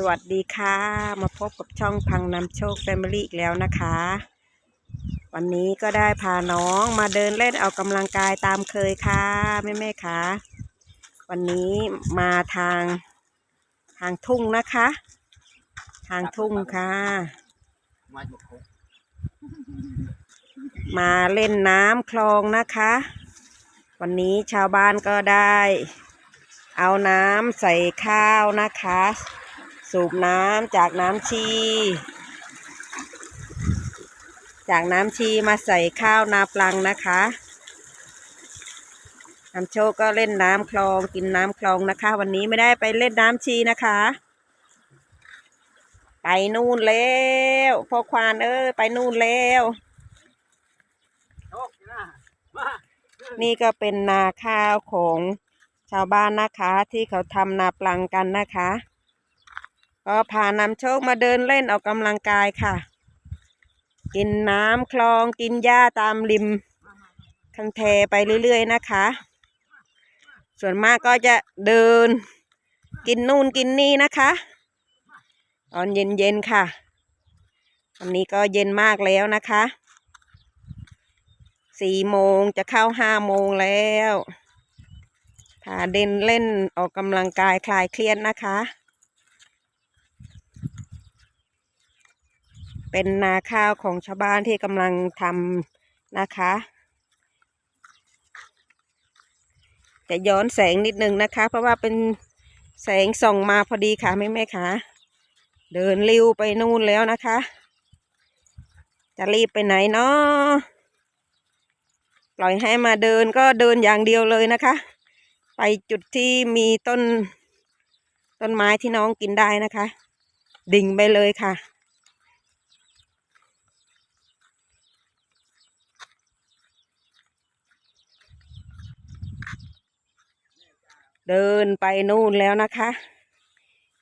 สวัสดีค่ะ มาพบกับช่องพังนำโชคแฟมิลี่อีกแล้วนะคะ วันนี้ก็ได้พาน้องมาเดินเล่นออกกำลังกายตามเคยค่ะแม่แม่ๆค่ะวันนี้มาทางทางทุ่งนะคะ ทางทุ่งค่ะมาหยุดคุกมาเล่นน้ำคลองนะคะ วันนี้ชาวบ้านก็ได้ เอาน้ำใส่ข้าวนะคะ สูบน้ำจากน้ำชี จากน้ำชีมาใส่ข้าวนาปลังนะคะน้ำโชคก็เล่นน้ำคลองกินน้ำคลองนะคะ วันนี้ไม่ได้ไปเล่นน้ำชีนะคะ ไปนู่นแล้วพ่อควานเอ้ยไปนู่นแล้วนี่ก็เป็นนาข้าวของชาวบ้านนะคะที่เขาทำนาปลังกันนะคะ ก็พานำโชคมาเดินเล่นออกกำลังกายค่ะ กินน้ำคลองกินหญ้าตามริมคันแทไปเรื่อยๆนะคะ ส่วนมากก็จะเดิน กินนู่นกินนี่นะคะ ตอนเย็นๆค่ะวันนี้ก็เย็นมากแล้วนะคะสี่โมงจะเข้าห้าโมงแล้วพาเดินเล่นออกกำลังกายคลายเครียดนะคะ เป็นนาข้าวของชาวบ้านที่กำลังทำนะคะ จะย้อนแสงนิดนึงนะคะ เพราะว่าเป็นแสงส่องมาพอดีค่ะแม่แม่ค่ะ เดินริ้วไปนู่นแล้วนะคะ จะรีบไปไหนเนาะปล่อยให้มาเดินก็เดินอย่างเดียวเลยนะคะ ไปจุดที่มีต้นต้นไม้ที่น้องกินได้นะคะ ดิ่งไปเลยค่ะ เดินไปนู่นแล้วนะคะ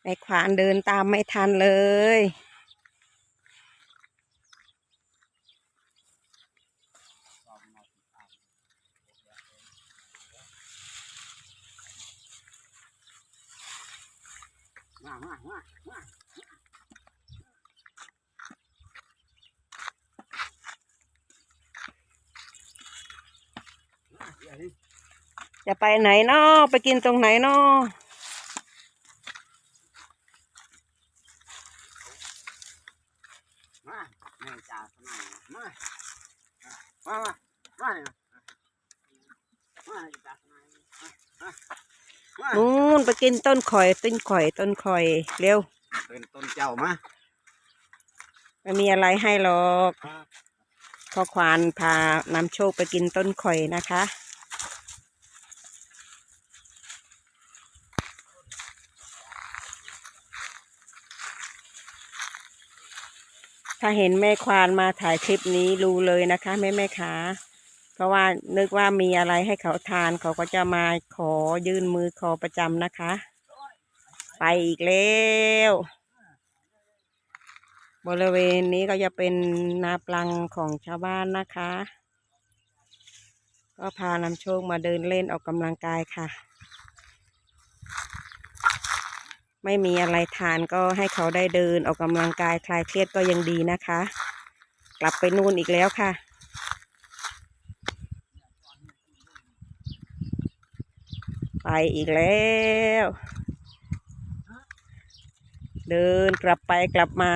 ในขวานเดินตามไม่ทันเลย มามามามามาเดี๋ยวนี้ จะไปไหนเนาะไปกินตรงไหนเนาะมาแม่จ่าสนายมามามามาเนี่ยมาจ่าสนายมามามานู่นไปกินต้นข่อยต้นข่อยต้นข่อยเร็วเป็นต้นเจ้ามาไม่มีอะไรให้หรอกพ่อควานพานำโชคไปกินต้นข่อยนะคะ ถ้าเห็นแม่ควานมาถ่ายคลิปนี้รู้เลยนะคะแม่แม่ขาเพราะว่านึกว่ามีอะไรให้เขาทานเขาก็จะมาขอยื่นมือขอประจำนะคะ ไปอีกแล้วบริเวณนี้ก็จะเป็นนาปลังของชาวบ้านนะคะ ก็พานำโชคมาเดินเล่นออกกำลังกายค่ะ ไม่มีอะไรทานก็ให้เขาได้เดินออกกำลังกายคลายเครียดก็ยังดีนะคะ กลับไปนู่นอีกแล้วค่ะ ไปอีกแล้ว เดินกลับไปกลับมา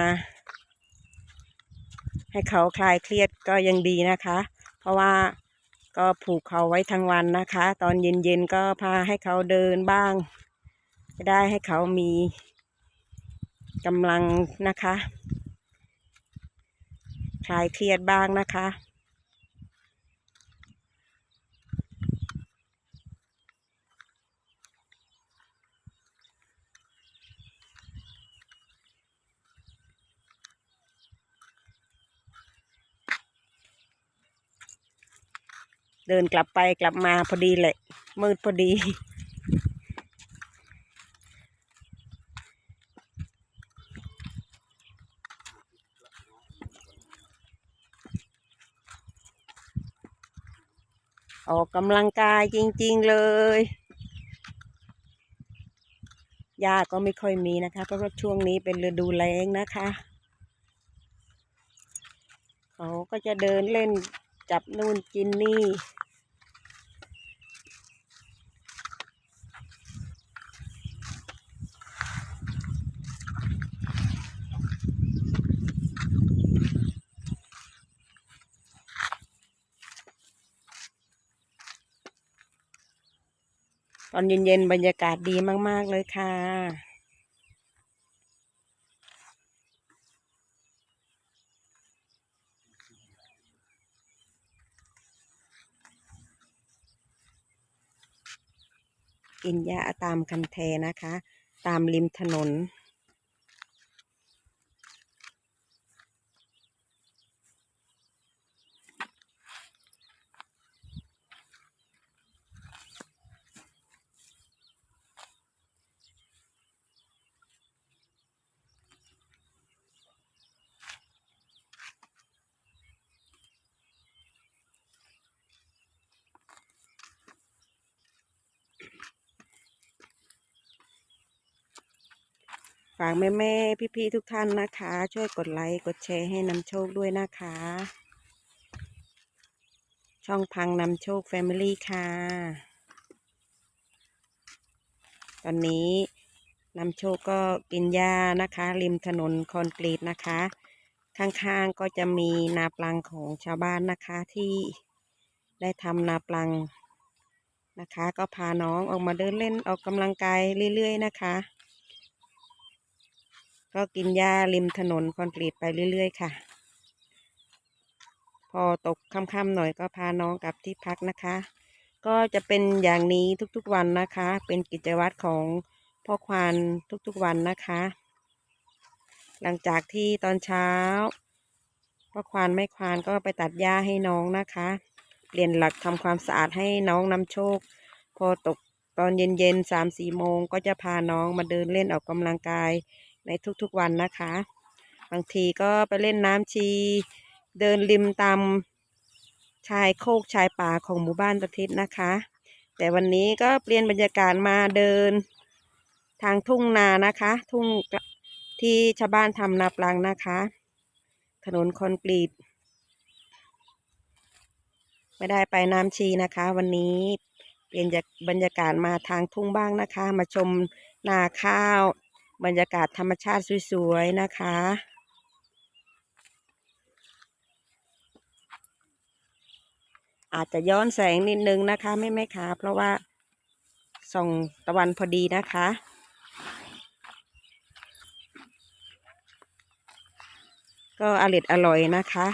ให้เขาคลายเครียดก็ยังดีนะคะ เพราะว่าก็ผูกเขาไว้ทั้งวันนะคะ ตอนเย็นๆก็พาให้เขาเดินบ้าง จะได้ให้เขามีกำลังนะคะ คลายเครียดบ้างนะคะ เดินกลับไปกลับมาพอดีแหละมืดพอดี ออกกำลังกายจริง ๆ เลยหญ้าก็ไม่ค่อยมีนะคะ เพราะว่าช่วงนี้เป็นฤดูแล้งนะคะ เขาก็จะเดินเล่นจับนู่นกินนี่ อนเย็นๆบรรยากาศดีมาก ๆ เลยค่ะ กินยาตามคันเทนะคะ ตามริมถนน ฝากแม่แม่ๆพี่ทุกท่านนะคะ ช่วยกดไลค์กดแชร์ให้นำโชคด้วยนะคะ ช่องพังนำโชค Family ค่ะ ตอนนี้นำโชคก็กินหญ้านะคะ ริมถนนคอนกรีตนะคะ ข้างๆก็จะมีนาปลังของชาวบ้านนะคะที่ได้ทำนาปลังนะคะ ก็พาน้องออกมาเดินเล่นออกกำลังกายเรื่อยๆนะคะ ก็กินหญ้าริมถนนคอนกรีตไปเรื่อย ๆ ค่ะ พอตกค่ำๆหน่อยก็พาน้องกลับที่พักนะคะ ก็จะเป็นอย่างนี้ทุกๆวันนะคะ เป็นกิจวัตรของพ่อควานทุกๆวันนะคะ หลังจากที่ตอนเช้าพ่อควานไม่ควานก็ไปตัดหญ้าให้น้องนะคะ เปลี่ยนหลักทำความสะอาดให้น้องนำโชค พอตกตอนเย็นๆสามสี่โมงก็จะพาน้องมาเดินเล่นออกกำลังกาย ในทุกๆวันนะคะ บางทีก็ไปเล่นน้ำชี เดินริมตามชายโคกชายป่าของหมู่บ้านตะทิศนะคะ แต่วันนี้ก็เปลี่ยนบรรยากาศมาเดิน ทางทุ่งนานะคะ ทุ่งที่ชาวบ้านทำนาปลังนะคะ ถนนคอนกรีต ไม่ได้ไปน้ำชีนะคะ วันนี้เปลี่ยนจากบรรยากาศมาทางทุ่งบ้างนะคะ มาชมนาข้าว บรรยากาศธรรมชาติสวยๆนะคะ อาจจะย้อนแสงนิดนึงนะคะแม่แม่ค้าเพราะว่าส่องตะวันพอดีนะคะก็อร่อยอร่อยนะคะ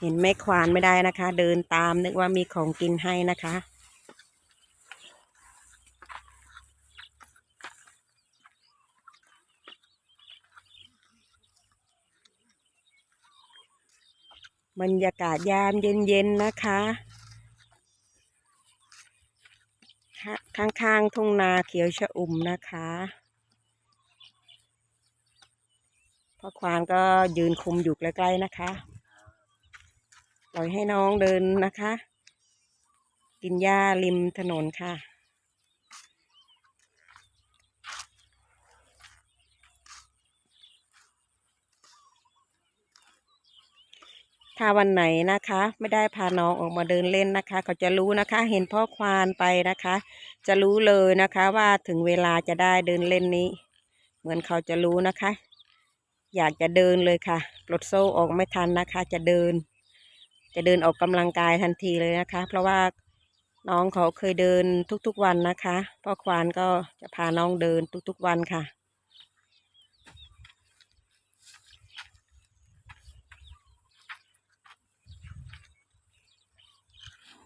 เห็นแม่ควานไม่ได้นะคะ เดินตามนึกว่ามีของกินให้นะคะบรรยากาศยามเย็นๆนะคะ ข้างๆทุ่งนาเขียวชะอุ่มนะคะพ่อควานก็ยืนคุมอยู่ใกล้ๆนะคะ ปล่อยให้น้องเดินนะคะ กินหญ้าริมถนนค่ะ ถ้าวันไหนนะคะ ไม่ได้พาน้องออกมาเดินเล่นนะคะ เขาจะรู้นะคะ เห็นพ่อควานไปนะคะ จะรู้เลยนะคะว่าถึงเวลาจะได้เดินเล่นนี้ เหมือนเขาจะรู้นะคะ อยากจะเดินเลยค่ะปลดโซ่ออกไม่ทันนะคะ จะเดิน จะเดินออกกำลังกายทันทีเลยนะคะ เพราะว่าน้องเขาเคยเดินทุกๆวันนะคะพ่อควานก็จะพาน้องเดินทุกๆวันค่ะ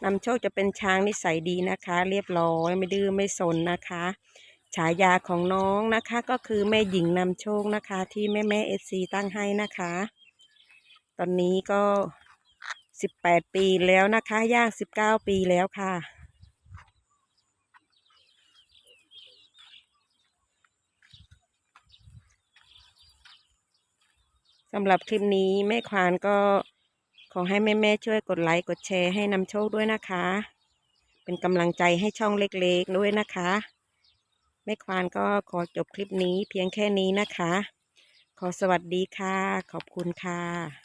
นำโชคจะเป็นช้างนิสัยดีนะคะ เรียบร้อยไม่ดื้อไม่สนนะคะฉายาของน้องนะคะก็คือแม่หญิงนำโชคนะคะ ที่แม่แม่เอซีตั้งให้นะคะ ตอนนี้ก็ สิบแปดปีแล้วนะคะย่างสิบเก้าปีแล้วค่ะ สำหรับคลิปนี้แม่ควานก็ขอให้แม่แม่ช่วยกดไลค์กดแชร์ให้นำโชคด้วยนะคะ เป็นกำลังใจให้ช่องเล็กๆด้วยนะคะ แม่ควานก็ขอจบคลิปนี้เพียงแค่นี้นะคะ ขอสวัสดีค่ะ ขอบคุณค่ะ